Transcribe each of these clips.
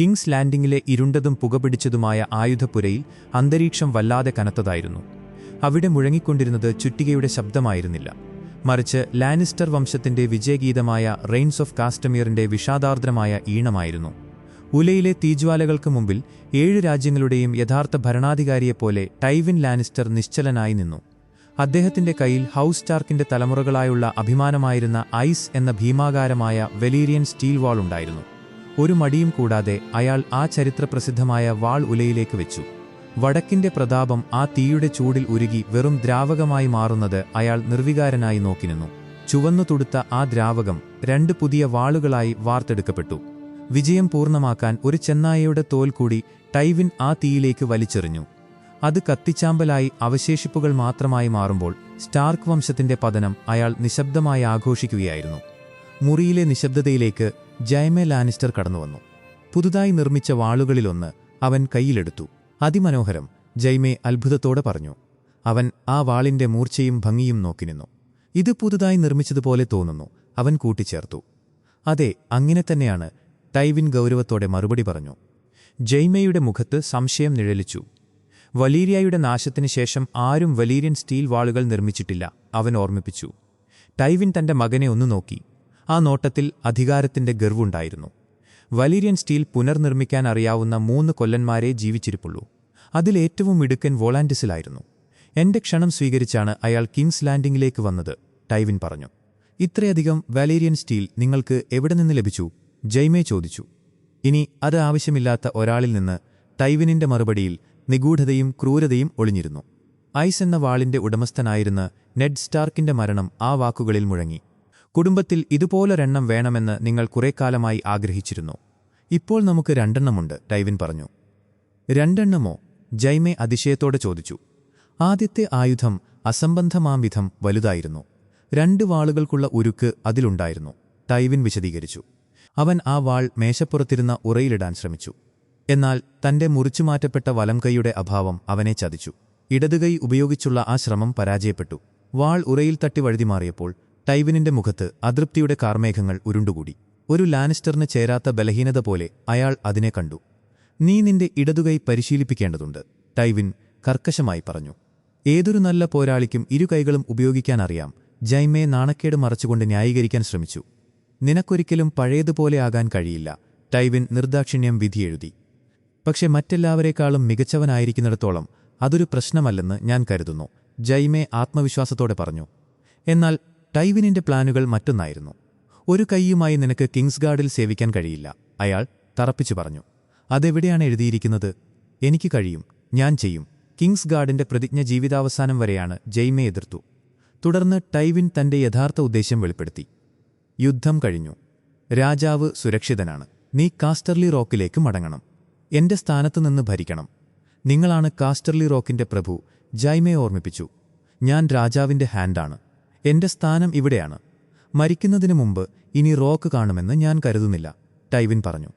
Kings ലാൻഡിങ്ങിലെ ഇരുണ്ടതും പുകപിടിച്ചതുമായ ആയുധപ്പുരയിൽ അന്തരീക്ഷം വല്ലാതെ കനത്തതായിരുന്നു. അവിടെ മുഴങ്ങിക്കൊണ്ടിരുന്നത് ചുറ്റികയുടെ ശബ്ദമായിരുന്നില്ല. മറിച്ച് ലാനിസ്റ്റർ വംശത്തിന്റെ വിജയഗീതമായ റെയിൻസ് ഓഫ് കാസ്റ്റമിയറിന്റെ വിഷാദാർദ്രമായ ഈണമായിരുന്നു. ഉലയിലെ തീജ്വാലകൾക്ക് മുമ്പിൽ ഏഴ് രാജ്യങ്ങളുടെയും യഥാർത്ഥ ഭരണാധികാരിയെപ്പോലെ ടൈവിൻ ലാനിസ്റ്റർ നിശ്ചലനായി നിന്നു. അദ്ദേഹത്തിന്റെ കയ്യിൽ ഹൗസ് സ്റ്റാർക്കിന്റെ തലമുറകളായുള്ള അഭിമാനമായിരുന്ന ഐസ് എന്ന ഭീമാകാരമായ വെലീരിയൻ സ്റ്റീൽ വാൾ ഉണ്ടായിരുന്നു ഒരു മടിയും കൂടാതെ അയാൾ ആ ചരിത്രപ്രസിദ്ധമായ വാൾ ഉലയിലേക്ക് വെച്ചു. വടക്കിന്റെ പ്രതാപം ആ തീയുടെ ചൂടിൽ ഉരുകി വെറും ദ്രാവകമായി മാറുന്നത് അയാൾ നിർവികാരനായി നോക്കിനിന്നു ചുവന്നു തുടുത്ത ആ ദ്രാവകം രണ്ട് പുതിയ വാളുകളായി വാർത്തെടുക്കപ്പെട്ടു. വിജയം പൂർണമാക്കാൻ ഒരു ചെന്നായയുടെ തോൽ കൂടി ടൈവിൻ ആ തീയിലേക്ക് വലിച്ചെറിഞ്ഞു. അത് കത്തിച്ചാമ്പലായി അവശേഷിപ്പുകൾ മാത്രമായി മാറുമ്പോൾ സ്റ്റാർക്ക് വംശത്തിന്റെ പതനം അയാൾ നിശബ്ദമായി ആഘോഷിക്കുകയായിരുന്നു. മുറിയിലെ നിശബ്ദതയിലേക്ക് ജയമെ ലാനിസ്റ്റർ കടന്നുവന്നു. പുതുതായി നിർമ്മിച്ച വാളുകളിലൊന്ന് അവൻ കയ്യിലെടുത്തു. അതിമനോഹരം ജൈമെ അത്ഭുതത്തോടെ പറഞ്ഞു. അവൻ ആ വാളിന്റെ മൂർച്ചയും ഭംഗിയും നോക്കി നിന്നു. ഇത് പുതുതായി നിർമ്മിച്ചതുപോലെ തോന്നുന്നു. അവൻ കൂട്ടിച്ചേർത്തു. അതെ അങ്ങനെ തന്നെയാണ് ടൈവിൻ ഗൗരവത്തോടെ മറുപടി പറഞ്ഞു. ജയ്മയുടെ മുഖത്ത് സംശയം നിഴലിച്ചു. വലീരിയയുടെ നാശത്തിന് ശേഷം ആരും വലീരിയൻ സ്റ്റീൽ വാളുകൾ നിർമ്മിച്ചിട്ടില്ല അവൻ ഓർമ്മിപ്പിച്ചു. ടൈവിൻ തന്റെ മകനെ ഒന്നു നോക്കി. ആ നോട്ടത്തിൽ അധികാരത്തിന്റെ ഗർവുണ്ടായിരുന്നു. വലീരിയൻ സ്റ്റീൽ പുനർനിർമ്മിക്കാൻ അറിയാവുന്ന മൂന്ന് കൊല്ലന്മാരെ ജീവിച്ചിരിപ്പുള്ളൂ. അതിലേറ്റവും മിടുക്കൻ വോളാന്റിസിലായിരുന്നു എന്റെ ക്ഷണം സ്വീകരിച്ചാണ് അയാൾ കിങ്സ് ലാൻഡിംഗിലേക്ക് വന്നത് ടൈവിൻ പറഞ്ഞു. ഇത്രയധികം വാലേരിയൻ സ്റ്റീൽ നിങ്ങൾക്ക് എവിടെ നിന്ന് ലഭിച്ചു? ജയ്മേ ചോദിച്ചു. ഇനി അത് ആവശ്യമില്ലാത്ത ഒരാളിൽ നിന്ന് ടൈവിനിന്റെ മറുപടിയിൽ നിഗൂഢതയും ക്രൂരതയും ഒളിഞ്ഞിരുന്നു. ഐസ് എന്ന വാളിന്റെ ഉടമസ്ഥനായിരുന്ന നെഡ് സ്റ്റാർക്കിന്റെ മരണം ആ വാക്കുകളിൽ മുഴങ്ങി. കുടുംബത്തിൽ ഇതുപോലൊരെണ്ണം വേണമെന്ന് നിങ്ങൾ കുറേക്കാലമായി ആഗ്രഹിച്ചിരുന്നു. ഇപ്പോൾ നമുക്ക് രണ്ടെണ്ണമുണ്ട് ഡൈവിൻ പറഞ്ഞു. രണ്ടെണ്ണമോ? ജൈമെ അതിശയത്തോടെ ചോദിച്ചു. ആദ്യത്തെ ആയുധം അസംബന്ധമാം വിധം വലുതായിരുന്നു. രണ്ട് വാളുകൾക്കുള്ള ഉരുക്ക് അതിലുണ്ടായിരുന്നു ടൈവിൻ വിശദീകരിച്ചു. അവൻ ആ വാൾ മേശപ്പുറത്തിരുന്ന ഉറയിലിടാൻ ശ്രമിച്ചു. എന്നാൽ തന്റെ മുറിച്ചുമാറ്റപ്പെട്ട വലംകൈയുടെ അഭാവം അവനെ ചതിച്ചു. ഇടതുകൈ ഉപയോഗിച്ചുള്ള ആ ശ്രമം പരാജയപ്പെട്ടു. വാൾ ഉറയിൽ തട്ടി വഴുതിമാറിയപ്പോൾ ടൈവിനിന്റെ മുഖത്ത് അതൃപ്തിയുടെ കാർമേഘങ്ങൾ ഉരുണ്ടുകൂടി. ഒരു ലാനിസ്റ്ററിന് ചേരാത്ത ബലഹീനത പോലെ അയാൾ അതിനെ കണ്ടു. നീ നിന്റെ ഇടതുകൈ പരിശീലിപ്പിക്കേണ്ടതുണ്ട് ടൈവിൻ കർക്കശമായി പറഞ്ഞു. ഏതൊരു നല്ല പോരാളിക്കും ഇരു കൈകളും ഉപയോഗിക്കാനറിയാം ജൈമയെ നാണക്കേട് മറച്ചുകൊണ്ട് ന്യായീകരിക്കാൻ ശ്രമിച്ചു. നിനക്കൊരിക്കലും പഴയതുപോലെ ആകാൻ കഴിയില്ല ടൈവിൻ നിർദാക്ഷിണ്യം വിധിയെഴുതി. പക്ഷെ മറ്റെല്ലാവരെക്കാളും മികച്ചവനായിരിക്കുന്നിടത്തോളം അതൊരു പ്രശ്നമല്ലെന്ന് ഞാൻ കരുതുന്നു ജൈമെ ആത്മവിശ്വാസത്തോടെ പറഞ്ഞു. എന്നാൽ ടൈവിനിന്റെ പ്ലാനുകൾ മറ്റൊന്നായിരുന്നു. ഒരു കൈയുമായി നിനക്ക് കിങ്സ് ഗാർഡിൽ സേവിക്കാൻ കഴിയില്ല. അയാൾ തറപ്പിച്ചു പറഞ്ഞു. അതെവിടെയാണ് എഴുതിയിരിക്കുന്നത്? എനിക്ക് കഴിയും. ഞാൻ ചെയ്യും. കിങ്സ് ഗാർഡിന്റെ പ്രതിജ്ഞ ജീവിതാവസാനം വരെയാണ് ജയ്മെ എതിർത്തു. തുടർന്ന് ടൈവിൻ തന്റെ യഥാർത്ഥ ഉദ്ദേശ്യം വെളിപ്പെടുത്തി. യുദ്ധം കഴിഞ്ഞു. രാജാവ് സുരക്ഷിതനാണ്. നീ കാസ്റ്റർലി റോക്കിലേക്ക് മടങ്ങണം. എന്റെ സ്ഥാനത്ത് നിന്ന് ഭരിക്കണം. നിങ്ങളാണ് കാസ്റ്റർലി റോക്കിന്റെ പ്രഭു ജൈമെ ഓർമ്മിപ്പിച്ചു. ഞാൻ രാജാവിന്റെ ഹാൻഡാണ് എന്റെ സ്ഥാനം ഇവിടെയാണ്. മരിക്കുന്നതിനു മുമ്പ് ഇനി റോക്ക് കാണുമെന്ന് ഞാൻ കരുതുന്നില്ല ടൈവിൻ പറഞ്ഞു.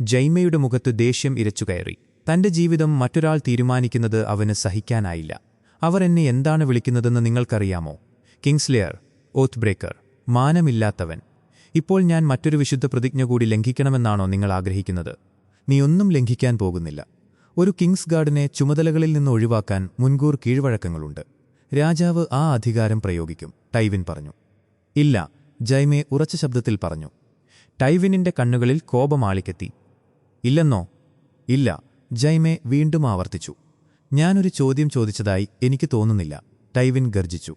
ജൈമയുടെ മുഖത്ത് ദേഷ്യം ഇരച്ചുകയറി തന്റെ ജീവിതം മറ്റൊരാൾ തീരുമാനിക്കുന്നത് അവന് സഹിക്കാനായില്ല. അവർ എന്നെ എന്താണ് വിളിക്കുന്നതെന്ന് നിങ്ങൾക്കറിയാമോ? കിങ്സ്ലെയർ ഓത്ത് ബ്രേക്കർ മാനമില്ലാത്തവൻ. ഇപ്പോൾ ഞാൻ മറ്റൊരു വിശുദ്ധ പ്രതിജ്ഞ കൂടി ലംഘിക്കണമെന്നാണോ നിങ്ങൾ ആഗ്രഹിക്കുന്നത്? നീ ഒന്നും ലംഘിക്കാൻ പോകുന്നില്ല. ഒരു കിങ്സ് ഗാർഡിനെ ചുമതലകളിൽ നിന്ന് ഒഴിവാക്കാൻ മുൻകൂർ കീഴ്വഴക്കങ്ങളുണ്ട്. രാജാവ് ആ അധികാരം പ്രയോഗിക്കും. ടൈവിൻ പറഞ്ഞു. ഇല്ല ജൈമെ ഉറച്ച ശബ്ദത്തിൽ പറഞ്ഞു. ടൈവിനിന്റെ കണ്ണുകളിൽ കോപമാളിക്കെത്തി ഇല്ലെന്നോ? ഇല്ല ജൈമെ വീണ്ടും ആവർത്തിച്ചു. ഞാനൊരു ചോദ്യം ചോദിച്ചതായി എനിക്ക് തോന്നുന്നില്ല. ടൈവിൻ ഗർജിച്ചു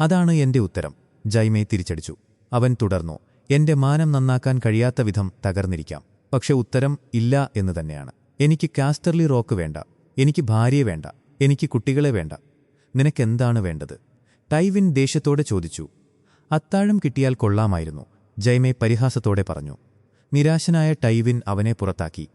അതാണ് എന്റെ ഉത്തരം. ജൈമെ തിരിച്ചടിച്ചു. അവൻ തുടർന്നു. എന്റെ മാനം നന്നാക്കാൻ കഴിയാത്ത വിധം തകർന്നിരിക്കാം. പക്ഷെ ഉത്തരം ഇല്ല എന്ന് തന്നെയാണ്. എനിക്ക് കാസ്റ്റർലി റോക്ക് വേണ്ട. എനിക്ക് ഭാര്യയെ വേണ്ട. എനിക്ക് കുട്ടികളെ വേണ്ട. നിനക്കെന്താണ് വേണ്ടത്? ടൈവിൻ ദേഷ്യത്തോടെ ചോദിച്ചു അത്താഴം കിട്ടിയാൽ കൊള്ളാമായിരുന്നു. ജൈമെ പരിഹാസത്തോടെ പറഞ്ഞു നിരാശനായ ടൈവിൻ അവനെ പുറത്താക്കി.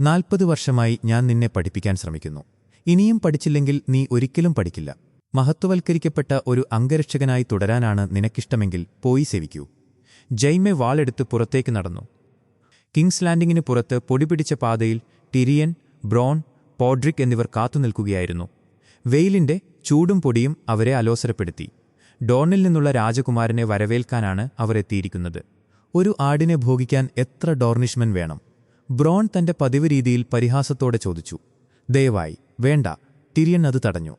നാൽപ്പത് വർഷമായി ഞാൻ നിന്നെ പഠിപ്പിക്കാൻ ശ്രമിക്കുന്നു. ഇനിയും പഠിച്ചില്ലെങ്കിൽ നീ ഒരിക്കലും പഠിക്കില്ല. മഹത്വവൽക്കരിക്കപ്പെട്ട ഒരു അംഗരക്ഷകനായി തുടരാനാണ് നിനക്കിഷ്ടമെങ്കിൽ പോയി സേവിക്കൂ. ജൈമെ വാളെടുത്ത് പുറത്തേക്ക് നടന്നു. കിങ്സ് ലാൻഡിങ്ങിന് പുറത്ത് പൊടിപിടിച്ച പാതയിൽ ടിരിയൻ ബ്രോൺ പോഡ്രിക് എന്നിവർ കാത്തുനിൽക്കുകയായിരുന്നു. വെയിലിന്റെ ചൂടും പൊടിയും അവരെ അലോസരപ്പെടുത്തി. ഡോണിൽ നിന്നുള്ള രാജകുമാരനെ വരവേൽക്കാനാണ് അവർ എത്തിയിരിക്കുന്നത്. ഒരു ആടിനെ ഭോഗിക്കാൻ എത്ര ഡോർണിഷ്മൻ വേണം? ബ്രോൺ തന്റെ പതിവ് രീതിയിൽ പരിഹാസത്തോടെ ചോദിച്ചു. ദയവായി വേണ്ട. തിരിയൻ അത് തടഞ്ഞു.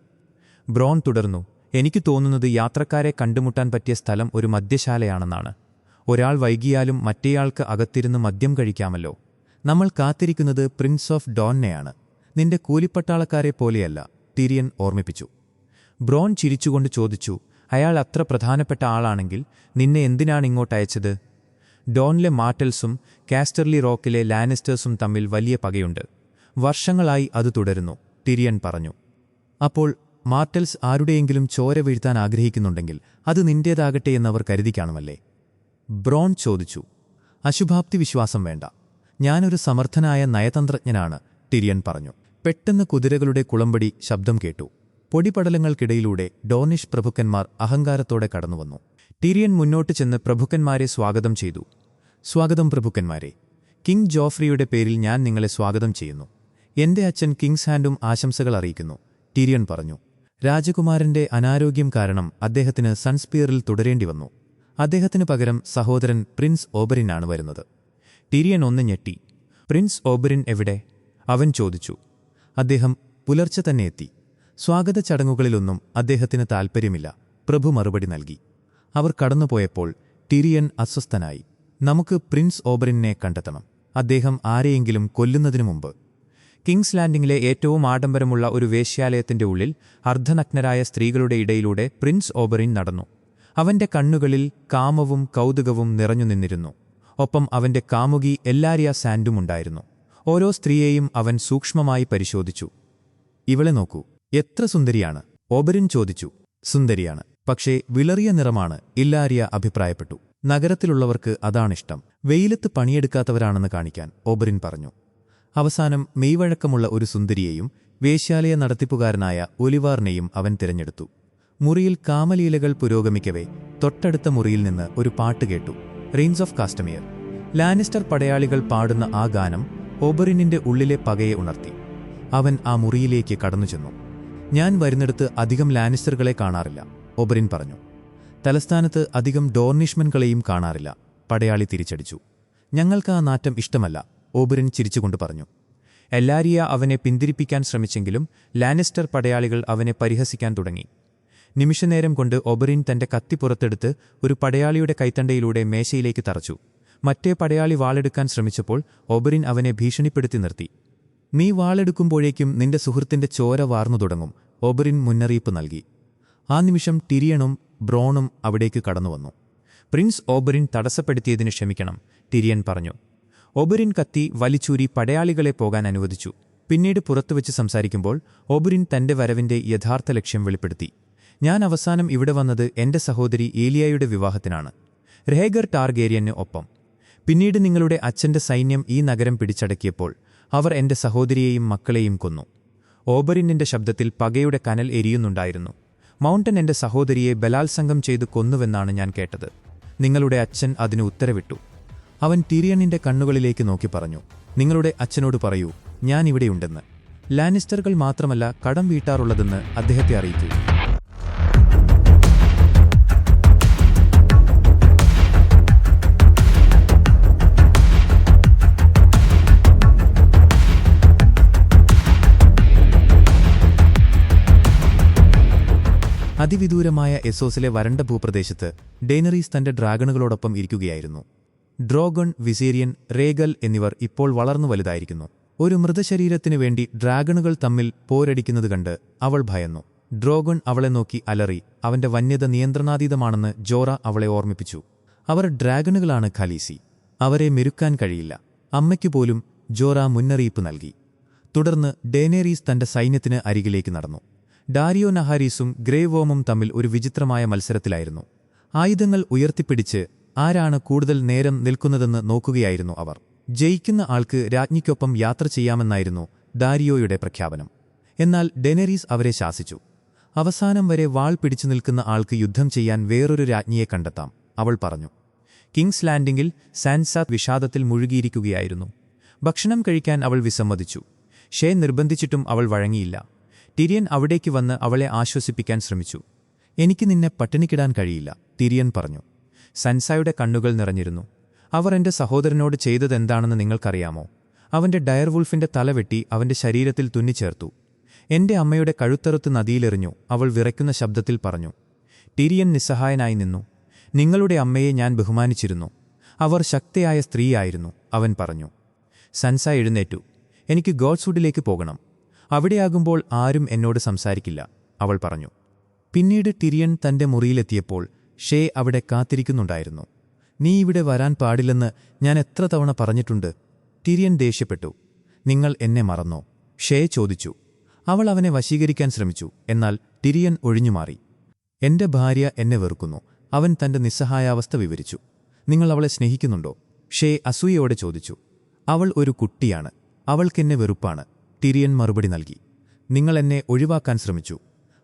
ബ്രോൺ തുടർന്നു എനിക്ക് തോന്നുന്നത് യാത്രക്കാരെ കണ്ടുമുട്ടാൻ പറ്റിയ സ്ഥലം ഒരു മദ്യശാലയാണെന്നാണ്. ഒരാൾ വൈകിയാലും മറ്റേയാൾക്ക് അകത്തിരുന്ന് മദ്യം കഴിക്കാമല്ലോ. നമ്മൾ കാത്തിരിക്കുന്നത് പ്രിൻസ് ഓഫ് ഡോൺനെയാണ് നിന്റെ കൂലിപ്പട്ടാളക്കാരെ പോലെയല്ല തിരിയൻ ഓർമ്മിപ്പിച്ചു. ബ്രോൺ ചിരിച്ചുകൊണ്ട് ചോദിച്ചു അയാൾ അത്ര പ്രധാനപ്പെട്ട ആളാണെങ്കിൽ നിന്നെ എന്തിനാണ് ഇങ്ങോട്ട് അയച്ചത്? ഡോണിലെ മാർട്ടൽസും കാസ്റ്റർലി റോക്കിലെ ലാനിസ്റ്റേഴ്സും തമ്മിൽ വലിയ പകയുണ്ട്. വർഷങ്ങളായി അത് തുടരുന്നു ടിരിയൻ പറഞ്ഞു. അപ്പോൾ മാർട്ടൽസ് ആരുടെയെങ്കിലും ചോര വീഴ്ത്താൻ ആഗ്രഹിക്കുന്നുണ്ടെങ്കിൽ അത് നിന്റേതാകട്ടെ എന്നവർ കരുതിക്കാണുമല്ലേ? ബ്രോൺ ചോദിച്ചു അശുഭാപ്തി വിശ്വാസം വേണ്ട. ഞാനൊരു സമർത്ഥനായ നയതന്ത്രജ്ഞനാണ് ടിരിയൻ പറഞ്ഞു. പെട്ടെന്ന് കുതിരകളുടെ കുളമ്പടി ശബ്ദം കേട്ടു. പൊടിപടലങ്ങൾക്കിടയിലൂടെ ഡോണിഷ് പ്രഭുക്കന്മാർ അഹങ്കാരത്തോടെ കടന്നുവന്നു. ടിരിയൻ മുന്നോട്ട് ചെന്ന് പ്രഭുക്കന്മാരെ സ്വാഗതം ചെയ്തു. സ്വാഗതം പ്രഭുക്കന്മാരെ. കിങ് ജോഫ്രിയുടെ പേരിൽ ഞാൻ നിങ്ങളെ സ്വാഗതം ചെയ്യുന്നു. എന്റെ അച്ഛൻ കിങ്സ് ഹാൻഡും ആശംസകൾ അറിയിക്കുന്നു ടിരിയൻ പറഞ്ഞു. രാജകുമാരന്റെ അനാരോഗ്യം കാരണം അദ്ദേഹത്തിന് സൺസ്പിയറിൽ തുടരേണ്ടി വന്നു. അദ്ദേഹത്തിന് പകരം സഹോദരൻ പ്രിൻസ് ഓബറിനാണ് വരുന്നത്. ടിരിയൻ ഒന്ന് ഞെട്ടി. പ്രിൻസ് ഓബറിൻ എവിടെ? അവൻ ചോദിച്ചു. അദ്ദേഹം പുലർച്ചെ തന്നെ എത്തി. സ്വാഗത ചടങ്ങുകളിലൊന്നും അദ്ദേഹത്തിന് താൽപ്പര്യമില്ല പ്രഭു മറുപടി നൽകി. അവർ കടന്നുപോയപ്പോൾ ടിരിയൻ അസ്വസ്ഥനായി. നമുക്ക് പ്രിൻസ് ഓബറിനെ കണ്ടെത്തണം. അദ്ദേഹം ആരെയെങ്കിലും കൊല്ലുന്നതിനു മുമ്പ്. കിങ്സ് ലാൻഡിംഗിലെ ഏറ്റവും ആഡംബരമുള്ള ഒരു വേശ്യാലയത്തിന്റെ ഉള്ളിൽ അർദ്ധനഗ്നരായ സ്ത്രീകളുടെ ഇടയിലൂടെ പ്രിൻസ് ഓബറിൻ നടന്നു. അവന്റെ കണ്ണുകളിൽ കാമവും കൗതുകവും നിറഞ്ഞു നിന്നിരുന്നു. ഒപ്പം അവന്റെ കാമുകി എല്ലാരിയ സാൻഡുമുണ്ടായിരുന്നു ഓരോ സ്ത്രീയെയും അവൻ സൂക്ഷ്മമായി പരിശോധിച്ചു. ഇവളെ നോക്കൂ. എത്ര സുന്ദരിയാണ്? ഓബരിൻ ചോദിച്ചു. സുന്ദരിയാണ്. പക്ഷേ വിളറിയ നിറമാണ് ഇല്ലാരിയ അഭിപ്രായപ്പെട്ടു. നഗരത്തിലുള്ളവർക്ക് അതാണിഷ്ടം. വെയിലത്ത് പണിയെടുക്കാത്തവരാണെന്ന് കാണിക്കാൻ ഓബറിൻ പറഞ്ഞു. അവസാനം മെയ്വഴക്കമുള്ള ഒരു സുന്ദരിയെയും വേശ്യാലയ നടത്തിപ്പുകാരനായ ഒലിവാറിനെയും അവൻ തിരഞ്ഞെടുത്തു. മുറിയിൽ കാമലീലകൾ പുരോഗമിക്കവേ തൊട്ടടുത്ത മുറിയിൽ നിന്ന് ഒരു പാട്ട് കേട്ടു. റെയിൻസ് ഓഫ് കാസ്റ്റമിയർ ലാനിസ്റ്റർ പടയാളികൾ പാടുന്ന ആ ഗാനം ഓബറിനിന്റെ ഉള്ളിലെ പകയെ ഉണർത്തി. അവൻ ആ മുറിയിലേക്ക് കടന്നുചെന്നു. ഞാൻ വരുന്നിടത്ത് അധികം ലാനിസ്റ്ററുകളെ കാണാറില്ല ഒബറിൻ പറഞ്ഞു. തലസ്ഥാനത്ത് അധികം ഡോർണിഷ്മെൻകളെയും കാണാറില്ല പടയാളി തിരിച്ചടിച്ചു. ഞങ്ങൾക്ക് ആ നാറ്റം ഇഷ്ടമല്ല ഓബറിൻ ചിരിച്ചുകൊണ്ട് പറഞ്ഞു. എല്ലാരിയ അവനെ പിന്തിരിപ്പിക്കാൻ ശ്രമിച്ചെങ്കിലും ലാനിസ്റ്റർ പടയാളികൾ അവനെ പരിഹസിക്കാൻ തുടങ്ങി. നിമിഷനേരം കൊണ്ട് ഒബറിൻ തന്റെ കത്തി പുറത്തെടുത്ത് ഒരു പടയാളിയുടെ കൈത്തണ്ടയിലൂടെ മേശയിലേക്ക് തറച്ചു. മറ്റേ പടയാളി വാളെടുക്കാൻ ശ്രമിച്ചപ്പോൾ ഒബറിൻ അവനെ ഭീഷണിപ്പെടുത്തി നിർത്തി. നീ വാളെടുക്കുമ്പോഴേക്കും നിന്റെ സുഹൃത്തിന്റെ ചോര വാർന്നു തുടങ്ങും ഒബറിൻ മുന്നറിയിപ്പ് നൽകി. ആ നിമിഷം ടിരിയണും ബ്രോണും അവിടേക്ക് കടന്നുവന്നു. പ്രിൻസ് ഓബറിൻ തടസ്സപ്പെടുത്തിയതിന് ക്ഷമിക്കണം ടിരിയൻ പറഞ്ഞു. ഒബറിൻ കത്തി വലിച്ചൂരി പടയാളികളെ പോകാൻ അനുവദിച്ചു. പിന്നീട് പുറത്തുവച്ച് സംസാരിക്കുമ്പോൾ ഒബറിൻ തന്റെ വരവിന്റെ യഥാർത്ഥ ലക്ഷ്യം വെളിപ്പെടുത്തി. ഞാൻ അവസാനം ഇവിടെ വന്നത് എന്റെ സഹോദരി ഏലിയയുടെ വിവാഹത്തിനാണ്. രേഗർ ടാർഗേരിയന് ഒപ്പം. പിന്നീട് നിങ്ങളുടെ അച്ഛന്റെ സൈന്യം ഈ നഗരം പിടിച്ചടക്കിയപ്പോൾ അവർ എന്റെ സഹോദരിയെയും മക്കളെയും കൊന്നു. ഓബറിനിന്റെ ശബ്ദത്തിൽ പകയുടെ കനൽ എരിയുന്നുണ്ടായിരുന്നു. മൗണ്ടൻ എന്റെ സഹോദരിയെ ബലാത്സംഗം ചെയ്തു കൊന്നുവെന്നാണ് ഞാൻ കേട്ടത്. നിങ്ങളുടെ അച്ഛൻ അതിന് ഉത്തരവിട്ടു. അവൻ തിരിയണിന്റെ കണ്ണുകളിലേക്ക് നോക്കി പറഞ്ഞു. നിങ്ങളുടെ അച്ഛനോട് പറയൂ ഞാൻ ഇവിടെയുണ്ടെന്ന്. ലാനിസ്റ്ററുകൾ മാത്രമല്ല കടം വീട്ടാറുള്ളതെന്ന് അദ്ദേഹത്തെ അറിയിക്കൂ. അതിവിദൂരമായ എസോസിലെ വരണ്ട ഭൂപ്രദേശത്ത് ഡേനറീസ് തന്റെ ഡ്രാഗണുകളോടൊപ്പം ഇരിക്കുകയായിരുന്നു. ഡ്രോഗൺ വിസേരിയൻ റേഗൽ എന്നിവർ ഇപ്പോൾ വളർന്നു വലുതായിരിക്കുന്നു. ഒരു മൃതശരീരത്തിനു വേണ്ടി ഡ്രാഗണുകൾ തമ്മിൽ പോരടിക്കുന്നത് കണ്ട് അവൾ ഭയന്നു. ഡ്രോഗൺ അവളെ നോക്കി അലറി അവന്റെ വന്യത നിയന്ത്രണാതീതമാണെന്ന് ജോറ അവളെ ഓർമ്മിപ്പിച്ചു. അവർ ഡ്രാഗണുകളാണ് ഖലീസി. അവരെ മെരുക്കാൻ കഴിയില്ല. അമ്മയ്ക്കുപോലും ജോറ മുന്നറിയിപ്പ് നൽകി. തുടർന്ന് ഡേനേറീസ് തന്റെ സൈന്യത്തിന് അരികിലേക്ക് നടന്നു. ഡാരിയോ നഹാരീസും ഗ്രേവോമും തമ്മിൽ ഒരു വിചിത്രമായ മത്സരത്തിലായിരുന്നു. ആയുധങ്ങൾ ഉയർത്തിപ്പിടിച്ച് ആരാണ് കൂടുതൽ നേരം നിൽക്കുന്നതെന്ന് നോക്കുകയായിരുന്നു അവർ. ജയിക്കുന്ന ആൾക്ക് രാജ്ഞിക്കൊപ്പം യാത്ര ചെയ്യാമെന്നായിരുന്നു ഡാരിയോയുടെ പ്രഖ്യാപനം. എന്നാൽ ഡെനറീസ് അവരെ ശാസിച്ചു. അവസാനം വരെ വാൾ പിടിച്ചു നിൽക്കുന്ന ആൾക്ക് യുദ്ധം ചെയ്യാൻ വേറൊരു രാജ്ഞിയെ കണ്ടെത്താം അവൾ പറഞ്ഞു. കിങ്സ് ലാൻഡിംഗിൽ സാൻസാത്ത് വിഷാദത്തിൽ മുഴുകിയിരിക്കുകയായിരുന്നു. ഭക്ഷണം കഴിക്കാൻ അവൾ വിസമ്മതിച്ചു. ഷേ നിർബന്ധിച്ചിട്ടും അവൾ വഴങ്ങിയില്ല. ടിരിയൻ അവിടേക്ക് വന്ന് അവളെ ആശ്വസിപ്പിക്കാൻ ശ്രമിച്ചു. എനിക്ക് നിന്നെ പട്ടിണിക്കിടാൻ കഴിയില്ല തിരിയൻ പറഞ്ഞു. സൻസായുടെ കണ്ണുകൾ നിറഞ്ഞിരുന്നു. അവർ എന്റെ സഹോദരനോട് ചെയ്തതെന്താണെന്ന് നിങ്ങൾക്കറിയാമോ? അവന്റെ ഡയർവുൾഫിന്റെ തലവെട്ടി അവന്റെ ശരീരത്തിൽ തുന്നിച്ചേർത്തു. എന്റെ അമ്മയുടെ കഴുത്തറുത്ത് നദിയിലെറിഞ്ഞു അവൾ വിറയ്ക്കുന്ന ശബ്ദത്തിൽ പറഞ്ഞു. ടിരിയൻ നിസ്സഹായനായി നിന്നു. നിങ്ങളുടെ അമ്മയെ ഞാൻ ബഹുമാനിച്ചിരുന്നു. അവർ ശക്തിയായ സ്ത്രീയായിരുന്നു അവൻ പറഞ്ഞു. സൻസ എഴുന്നേറ്റു. എനിക്ക് ഗോഡ്സ്വുഡിലേക്ക് പോകണം. അവിടെയാകുമ്പോൾ ആരും എന്നോട് സംസാരിക്കില്ല. അവൾ പറഞ്ഞു പിന്നീട് ടിരിയൻ തന്റെ മുറിയിലെത്തിയപ്പോൾ ഷേ അവിടെ കാത്തിരിക്കുന്നുണ്ടായിരുന്നു. നീ ഇവിടെ വരാൻ പാടില്ലെന്ന് ഞാൻ എത്ര തവണ പറഞ്ഞിട്ടുണ്ട്. ടിരിയൻ ദേഷ്യപ്പെട്ടു. നിങ്ങൾ എന്നെ മറന്നോ? ഷേ ചോദിച്ചു. അവൾ അവനെ വശീകരിക്കാൻ ശ്രമിച്ചു. എന്നാൽ ടിരിയൻ ഒഴിഞ്ഞുമാറി. എന്റെ ഭാര്യ എന്നെ വെറുക്കുന്നു. അവൻ തന്റെ നിസ്സഹായാവസ്ഥ വിവരിച്ചു. നിങ്ങൾ അവളെ സ്നേഹിക്കുന്നുണ്ടോ? ഷേ അസൂയയോടെ ചോദിച്ചു. അവൾ ഒരു കുട്ടിയാണ്. അവൾക്കെന്നെ വെറുപ്പാണ്. ടിരിയൻ മറുപടി നൽകി. നിങ്ങൾ എന്നെ ഒഴിവാക്കാൻ ശ്രമിച്ചു.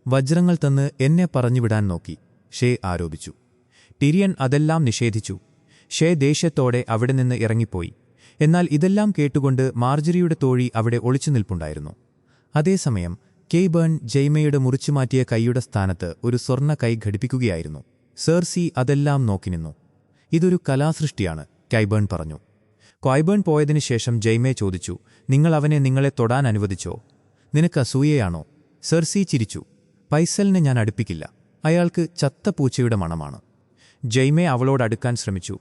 വജ്രങ്ങൾ തന്ന് എന്നെ പറഞ്ഞുവിടാൻ നോക്കി ഷേ ആരോപിച്ചു. ടിരിയൻ അതെല്ലാം നിഷേധിച്ചു. ഷേ ദേഷ്യത്തോടെ അവിടെ നിന്ന് ഇറങ്ങിപ്പോയി. എന്നാൽ ഇതെല്ലാം കേട്ടുകൊണ്ട് മാർജറിയുടെ തോഴി അവിടെ ഒളിച്ചു നിൽപ്പുണ്ടായിരുന്നു. അതേസമയം കെയ്ബേൺ ജയ്മയുടെ മുറിച്ചുമാറ്റിയ കൈയുടെ സ്ഥാനത്ത് ഒരു സ്വർണ കൈ ഘടിപ്പിക്കുകയായിരുന്നു. സേർസി അതെല്ലാം നോക്കി നിന്നു. ഇതൊരു കലാസൃഷ്ടിയാണ് കൈബേൺ പറഞ്ഞു. ക്വൈബേൺ പോയതിനു ശേഷം ജെയ്മെ ചോദിച്ചു നിങ്ങൾ അവനെ നിങ്ങളെ തൊടാൻ അനുവദിച്ചോ? നിനക്ക് അസൂയയാണോ? സെർസി ചിരിച്ചു പൈസലിനെ ഞാൻ അടുപ്പിക്കില്ല. അയാൾക്ക് ചത്ത പൂച്ചയുടെ മണമാണ്. ജെയ്മെ അവളോടടുക്കാൻ ശ്രമിച്ചു.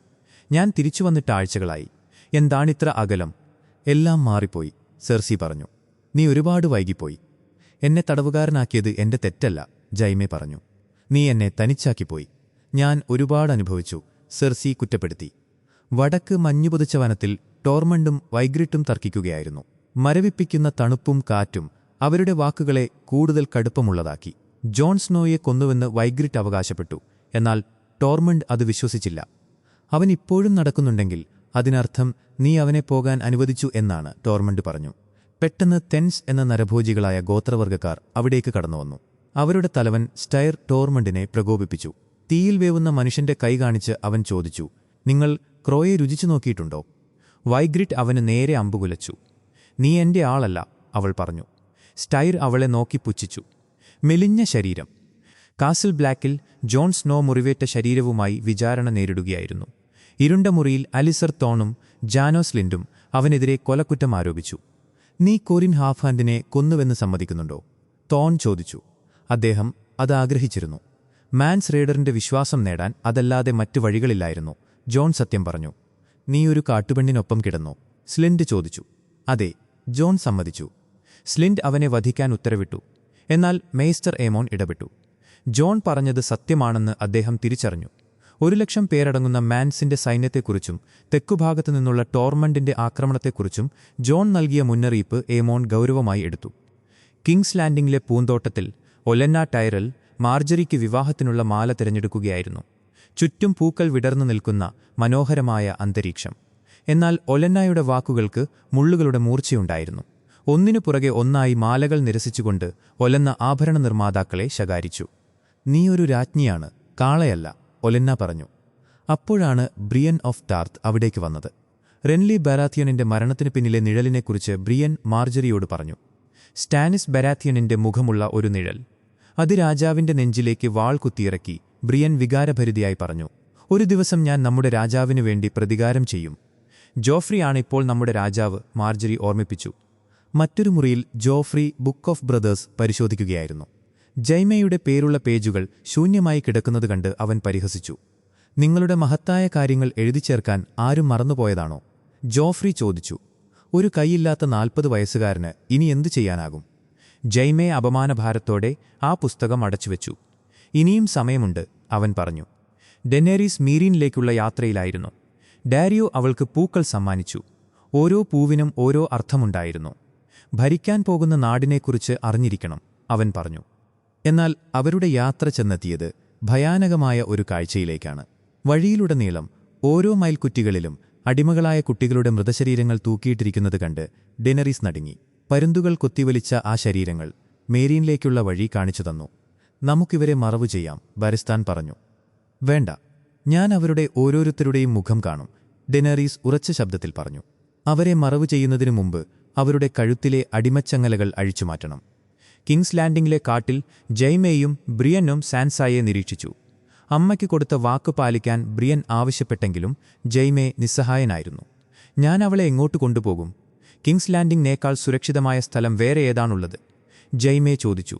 ഞാൻ തിരിച്ചു വന്നിട്ട് ആഴ്ചകളായി. എന്താണിത്ര അകലം? എല്ലാം മാറിപ്പോയി സെർസി പറഞ്ഞു. നീ ഒരുപാട് വൈകിപ്പോയി. എന്നെ തടവുകാരനാക്കിയത് എന്റെ തെറ്റല്ല ജൈമെ പറഞ്ഞു. നീ എന്നെ തനിച്ചാക്കിപ്പോയി. ഞാൻ ഒരുപാട് അനുഭവിച്ചു സെർസി കുറ്റപ്പെടുത്തി. വടക്ക് മഞ്ഞുപൊതിച്ച വനത്തിൽ ടോർമണ്ടും വൈഗ്രിട്ടും തർക്കിക്കുകയായിരുന്നു. മരവിപ്പിക്കുന്ന തണുപ്പും കാറ്റും അവരുടെ വാക്കുകളെ കൂടുതൽ കടുപ്പമുള്ളതാക്കി. ജോൺ സ്നോയെ കൊന്നുവെന്ന് വൈഗ്രിറ്റ് അവകാശപ്പെട്ടു. എന്നാൽ ടോർമണ്ട് അത് വിശ്വസിച്ചില്ല. അവൻ ഇപ്പോഴും നടക്കുന്നുണ്ടെങ്കിൽ അതിനർത്ഥം നീ അവനെ പോകാൻ അനുവദിച്ചു എന്നാണ് ടോർമണ്ട് പറഞ്ഞു. പെട്ടെന്ന് തെൻസ് എന്ന നരഭോജികളായ ഗോത്രവർഗക്കാർ അവിടേക്ക് കടന്നുവന്നു. അവരുടെ തലവൻ സ്റ്റൈർ ടോർമണ്ടിനെ പ്രകോപിപ്പിച്ചു. തീയിൽ വേവുന്ന മനുഷ്യന്റെ കൈ കാണിച്ച് അവൻ ചോദിച്ചു നിങ്ങൾ ക്രോയെ രുചിച്ചു നോക്കിയിട്ടുണ്ടോ? വൈഗ്രിറ്റ് അവന് നേരെ അമ്പുകുലച്ചു നീ എന്റെ ആളല്ല അവൾ പറഞ്ഞു. സ്റ്റൈർ അവളെ നോക്കി പുച്ഛിച്ചു. മെലിഞ്ഞ ശരീരം. കാസിൽ ബ്ലാക്കിൽ ജോൺ സ്നോ മുറിവേറ്റ ശരീരവുമായി വിചാരണ നേരിടുകയായിരുന്നു. ഇരുണ്ട മുറിയിൽ അലിസർ തോണും ജാനോസ് ലിൻഡും അവനെതിരെ കൊലക്കുറ്റം ആരോപിച്ചു. നീ കോറിൻ ഹാഫ്ഹാൻഡിനെ കൊന്നുവെന്ന് സമ്മതിക്കുന്നുണ്ടോ? തോൺ ചോദിച്ചു. അദ്ദേഹം അത് ആഗ്രഹിച്ചിരുന്നു. മാൻസ് റേഡറിന്റെ വിശ്വാസം നേടാൻ അതല്ലാതെ മറ്റു വഴികളില്ലായിരുന്നു. ജോൺ സത്യം പറഞ്ഞു നീ ഒരു കാട്ടുപെണ്ണിനൊപ്പം കിടന്നോ? സ്ലിൻഡ് ചോദിച്ചു. അതെ ജോൺ സമ്മതിച്ചു. സ്ലിൻഡ് അവനെ വധിക്കാൻ ഉത്തരവിട്ടു. എന്നാൽ മേസ്റ്റർ ഏമോൺ ഇടപെട്ടു. ജോൺ പറഞ്ഞത് സത്യമാണെന്ന് അദ്ദേഹം തിരിച്ചറിഞ്ഞു. ഒരു ലക്ഷം പേരടങ്ങുന്ന മാൻസിന്റെ സൈന്യത്തെക്കുറിച്ചും തെക്കുഭാഗത്തു നിന്നുള്ള ടോർമണ്ടിന്റെ ആക്രമണത്തെക്കുറിച്ചും ജോൺ നൽകിയ മുന്നറിയിപ്പ് ഏമോൺ ഗൗരവമായി എടുത്തു. കിങ്സ് ലാൻഡിംഗിലെ പൂന്തോട്ടത്തിൽ ഒലന്ന ടൈറൽ മാർജറിക്ക് വിവാഹത്തിനുള്ള മാല തിരഞ്ഞെടുക്കുകയായിരുന്നു. ചുറ്റും പൂക്കൾ വിടർന്നു നിൽക്കുന്ന മനോഹരമായ അന്തരീക്ഷം. എന്നാൽ ഒലന്നായുടെ വാക്കുകൾക്ക് മുള്ളുകളുടെ മൂർച്ചയുണ്ടായിരുന്നു. ഒന്നിനു പുറകെ ഒന്നായി മാലകൾ നിരസിച്ചുകൊണ്ട് ഒലന്ന ആഭരണ നിർമ്മാതാക്കളെ ശകാരിച്ചു. നീയൊരു രാജ്ഞിയാണ് കാളയല്ല ഒലന്ന പറഞ്ഞു. അപ്പോഴാണ് ബ്രിയൻ ഓഫ് ടാർത്ത് അവിടേക്ക് വന്നത്. റെൻലി ബരാത്തിയനിന്റെ മരണത്തിന് പിന്നിലെ നിഴലിനെക്കുറിച്ച് ബ്രിയൻ മാർജറിയോട് പറഞ്ഞു. സ്റ്റാനിസ് ബരാത്തിയനിന്റെ മുഖമുള്ള ഒരു നിഴൽ. അത് രാജാവിന്റെ നെഞ്ചിലേക്ക് വാൾ കുത്തിയിറക്കി ബ്രിയൻ വികാരഭരിതിയായി പറഞ്ഞു ഒരു ദിവസം ഞാൻ നമ്മുടെ രാജാവിനു വേണ്ടി പ്രതികാരം ചെയ്യും. ജോഫ്രിയാണ് ഇപ്പോൾ നമ്മുടെ രാജാവ് മാർജറി ഓർമ്മിപ്പിച്ചു. മറ്റൊരു മുറിയിൽ ജോഫ്രി ബുക്ക് ഓഫ് ബ്രദേഴ്സ് പരിശോധിക്കുകയായിരുന്നു. ജൈമയുടെ പേരുള്ള പേജുകൾ ശൂന്യമായി കിടക്കുന്നത് കണ്ട് അവൻ പരിഹസിച്ചു. നിങ്ങളുടെ മഹത്തായ കാര്യങ്ങൾ എഴുതിച്ചേർക്കാൻ ആരും മറന്നുപോയതാണോ? ജോഫ്രി ചോദിച്ചു. ഒരു കൈയില്ലാത്ത നാൽപ്പത് വയസ്സുകാരന് ഇനി എന്തു ചെയ്യാനാകും? ജൈമെ അപമാനഭാരത്തോടെ ആ പുസ്തകം അടച്ചുവെച്ചു. ഇനിയും സമയമുണ്ട് അവൻ പറഞ്ഞു. ഡെനേരീസ് മീരീനിലേക്കുള്ള യാത്രയിലായിരുന്നു. ഡാരിയോ അവൾക്ക് പൂക്കൾ സമ്മാനിച്ചു. ഓരോ പൂവിനും ഓരോ അർത്ഥമുണ്ടായിരുന്നു. ഭരിക്കാൻ പോകുന്ന നാടിനെക്കുറിച്ച് അറിഞ്ഞിരിക്കണം അവൻ പറഞ്ഞു. എന്നാൽ അവരുടെ യാത്ര ചെന്നെത്തിയത് ഭയാനകമായ ഒരു കാഴ്ചയിലേക്കാണ്. വഴിയിലുടനീളം ഓരോ മൈൽക്കുറ്റികളിലും അടിമകളായ കുട്ടികളുടെ മൃതശരീരങ്ങൾ തൂക്കിയിട്ടിരിക്കുന്നത് കണ്ട് ഡെനറിസ് നടുങ്ങി. പരുന്തുകൾ കൊത്തിവലിച്ച ആ ശരീരങ്ങൾ മേരീനിലേക്കുള്ള വഴി കാണിച്ചു തന്നു. നമുക്കിവരെ മറവു ചെയ്യാം ബാരിസ്ഥാൻ പറഞ്ഞു. വേണ്ട ഞാൻ അവരുടെ ഓരോരുത്തരുടെയും മുഖം കാണും ഡെനറീസ് ഉറച്ച ശബ്ദത്തിൽ പറഞ്ഞു. അവരെ മറവു ചെയ്യുന്നതിനു മുമ്പ് അവരുടെ കഴുത്തിലെ അടിമച്ചങ്ങലകൾ അഴിച്ചുമാറ്റണം കിങ്സ് ലാൻഡിംഗിലെ കാട്ടിൽ ജയ്മേയും ബ്രിയനും സാൻസായെ നിരീക്ഷിച്ചു. അമ്മയ്ക്ക് കൊടുത്ത വാക്ക് പാലിക്കാൻ ബ്രിയൻ ആവശ്യപ്പെട്ടെങ്കിലും ജയ്മേ നിസ്സഹായനായിരുന്നു. ഞാൻ അവളെ എങ്ങോട്ട് കൊണ്ടുപോകും? കിങ്സ് ലാൻഡിംഗിനേക്കാൾ സുരക്ഷിതമായ സ്ഥലം വേറെ ഏതാണുള്ളത്? ജയ്മേ ചോദിച്ചു.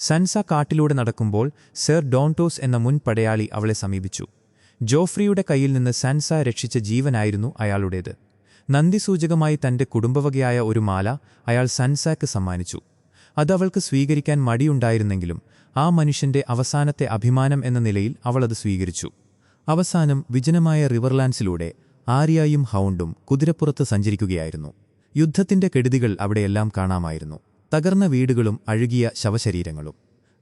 സൻസ കാട്ടിലൂടെ നടക്കുമ്പോൾ സർ ഡോൺടോസ് എന്ന മുൻ പടയാളി അവളെ സമീപിച്ചു. ജോഫ്രിയുടെ കയ്യിൽ നിന്ന് സൻസ രക്ഷിച്ച ജീവനായിരുന്നു അയാളുടേത്. നന്ദിസൂചകമായി തന്റെ കുടുംബവകയായ ഒരു മാല അയാൾ സൻസാക്ക് സമ്മാനിച്ചു. അത് അവൾക്ക് സ്വീകരിക്കാൻ മടിയുണ്ടായിരുന്നെങ്കിലും ആ മനുഷ്യന്റെ അവസാനത്തെ അഭിമാനം എന്ന നിലയിൽ അവളത് സ്വീകരിച്ചു. അവസാനം വിജനമായ റിവർലാൻഡ്സിലൂടെ ആര്യായും ഹൗണ്ടും കുതിരപ്പുറത്ത് സഞ്ചരിക്കുകയായിരുന്നു. യുദ്ധത്തിന്റെ കെടുതികൾ അവിടെയെല്ലാം കാണാമായിരുന്നു. തകർന്ന വീടുകളും അഴുകിയ ശവശരീരങ്ങളും.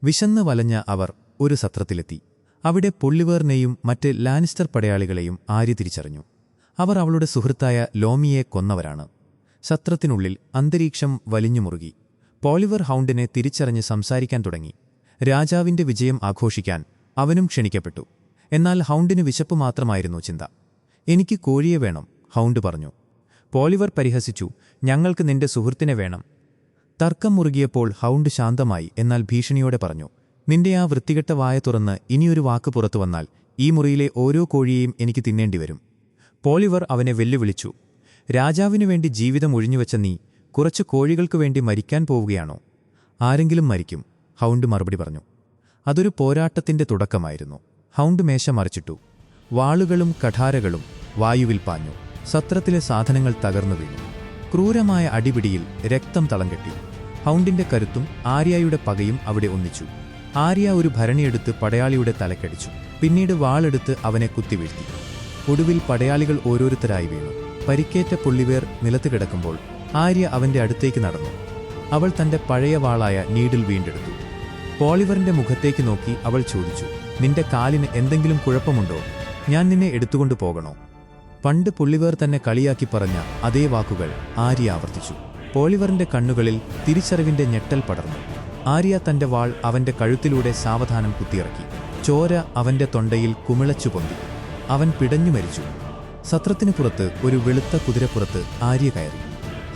വിശന്ന് വലഞ്ഞ അവർ ഒരു സത്രത്തിലെത്തി. അവിടെ പൊള്ളിവേറിനെയും മറ്റ് ലാനിസ്റ്റർ പടയാളികളെയും ആര്യ തിരിച്ചറിഞ്ഞു? അവർ അവളുടെ സുഹൃത്തായ ലോമിയെ കൊന്നവരാണ്. സത്രത്തിനുള്ളിൽ അന്തരീക്ഷം വലിഞ്ഞു മുറുകി. പോളിവർ ഹൗണ്ടിനെ തിരിച്ചറിഞ്ഞ് സംസാരിക്കാൻ തുടങ്ങി. രാജാവിന്റെ വിജയം ആഘോഷിക്കാൻ അവനും ക്ഷണിക്കപ്പെട്ടു. എന്നാൽ ഹൗണ്ടിന് വിശപ്പ് മാത്രമായിരുന്നു ചിന്ത. എനിക്ക് കോഴിയെ വേണം ഹൗണ്ട് പറഞ്ഞു. പോളിവർ പരിഹസിച്ചു. ഞങ്ങൾക്ക് നിന്റെ സുഹൃത്തിനെ വേണം. തർക്കം മുറുകിയപ്പോൾ ഹൗണ്ട് ശാന്തമായി എന്നാൽ ഭീഷണിയോടെ പറഞ്ഞു നിന്റെ ആ വൃത്തികെട്ട വായ തുറന്ന് ഇനിയൊരു വാക്ക് പുറത്തു വന്നാൽ ഈ മുറിയിലെ ഓരോ കോഴിയെയും എനിക്ക് തിന്നേണ്ടി വരും. പോളിവർ അവനെ വെല്ലുവിളിച്ചു രാജാവിനു വേണ്ടി ജീവിതം ഒഴിഞ്ഞുവെച്ച നീ കുറച്ച് കോഴികൾക്കു വേണ്ടി മരിക്കാൻ പോവുകയാണോ? ആരെങ്കിലും മരിക്കും ഹൗണ്ട് മറുപടി പറഞ്ഞു. അതൊരു പോരാട്ടത്തിന്റെ തുടക്കമായിരുന്നു. ഹൗണ്ട് മേശ മറിച്ചിട്ടു. വാളുകളും കഠാരകളും വായുവിൽ പാഞ്ഞു. സത്രത്തിലെ സാധനങ്ങൾ തകർന്നു വീണു. ക്രൂരമായ അടിപിടിയിൽ രക്തം തളം കെട്ടി. ഹൗണ്ടിന്റെ കരുത്തും ആര്യയുടെ പകയും അവിടെ ഒന്നിച്ചു. ആര്യ ഒരു ഭരണിയെടുത്ത് പടയാളിയുടെ തലക്കടിച്ചു. പിന്നീട് വാളെടുത്ത് അവനെ കുത്തിവീഴ്ത്തി. ഒടുവിൽ പടയാളികൾ ഓരോരുത്തരായി വീണു. പരിക്കേറ്റ പുള്ളിവേർ നിലത്ത് കിടക്കുമ്പോൾ ആര്യ അവന്റെ അടുത്തേക്ക് നടന്നു. അവൾ തന്റെ പഴയ വാളായ നീഡിൽ വീണ്ടെടുത്തു. പോളിവറിന്റെ മുഖത്തേക്ക് നോക്കി അവൾ ചോദിച്ചു നിന്റെ കാലിന് എന്തെങ്കിലും കുഴപ്പമുണ്ടോ? ഞാൻ നിന്നെ എടുത്തുകൊണ്ടു പോകണോ? പണ്ട് പുള്ളിവേർ തന്നെ കളിയാക്കി പറഞ്ഞ അതേ വാക്കുകൾ ആര്യ ആവർത്തിച്ചു. പോളിവറിന്റെ കണ്ണുകളിൽ തിരിച്ചറിവിന്റെ ഞെട്ടൽ പടർന്നു. ആര്യ തന്റെ വാൾ അവന്റെ കഴുത്തിലൂടെ സാവധാനം കുത്തിയിറക്കി. ചോര അവന്റെ തൊണ്ടയിൽ കുമിളച്ചു പൊന്തി. അവൻ പിടഞ്ഞു മരിച്ചു. സത്രത്തിനു പുറത്ത് ഒരു വെളുത്ത കുതിരപ്പുറത്ത് ആര്യ കയറി.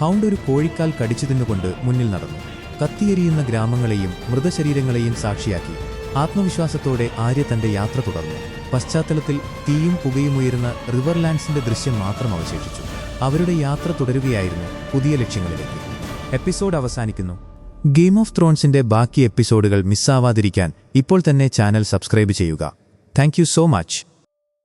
ഹൗണ്ട് ഒരു കോഴിക്കാൽ കടിച്ചു തിന്നുകൊണ്ട് മുന്നിൽ നടന്നു. കത്തിയെരിയുന്ന ഗ്രാമങ്ങളെയും മൃതശരീരങ്ങളെയും സാക്ഷിയാക്കി. ആത്മവിശ്വാസത്തോടെ ആര്യ തന്റെ യാത്ര തുടർന്നു. പശ്ചാത്തലത്തിൽ തീയും പുകയും ഉയരുന്ന റിവർലാൻഡ്സിന്റെ ദൃശ്യം മാത്രം അവശേഷിച്ചു. അവരുടെ യാത്ര തുടരുകയായിരുന്നു പുതിയ ലക്ഷ്യങ്ങളിലേക്ക്. എപ്പിസോഡ് അവസാനിക്കുന്നു. ഗെയിം ഓഫ് ത്രോൺസിന്റെ ബാക്കി എപ്പിസോഡുകൾ മിസ്സാവാതിരിക്കാൻ ഇപ്പോൾ തന്നെ ചാനൽ സബ്സ്ക്രൈബ് ചെയ്യുക. Thank so much.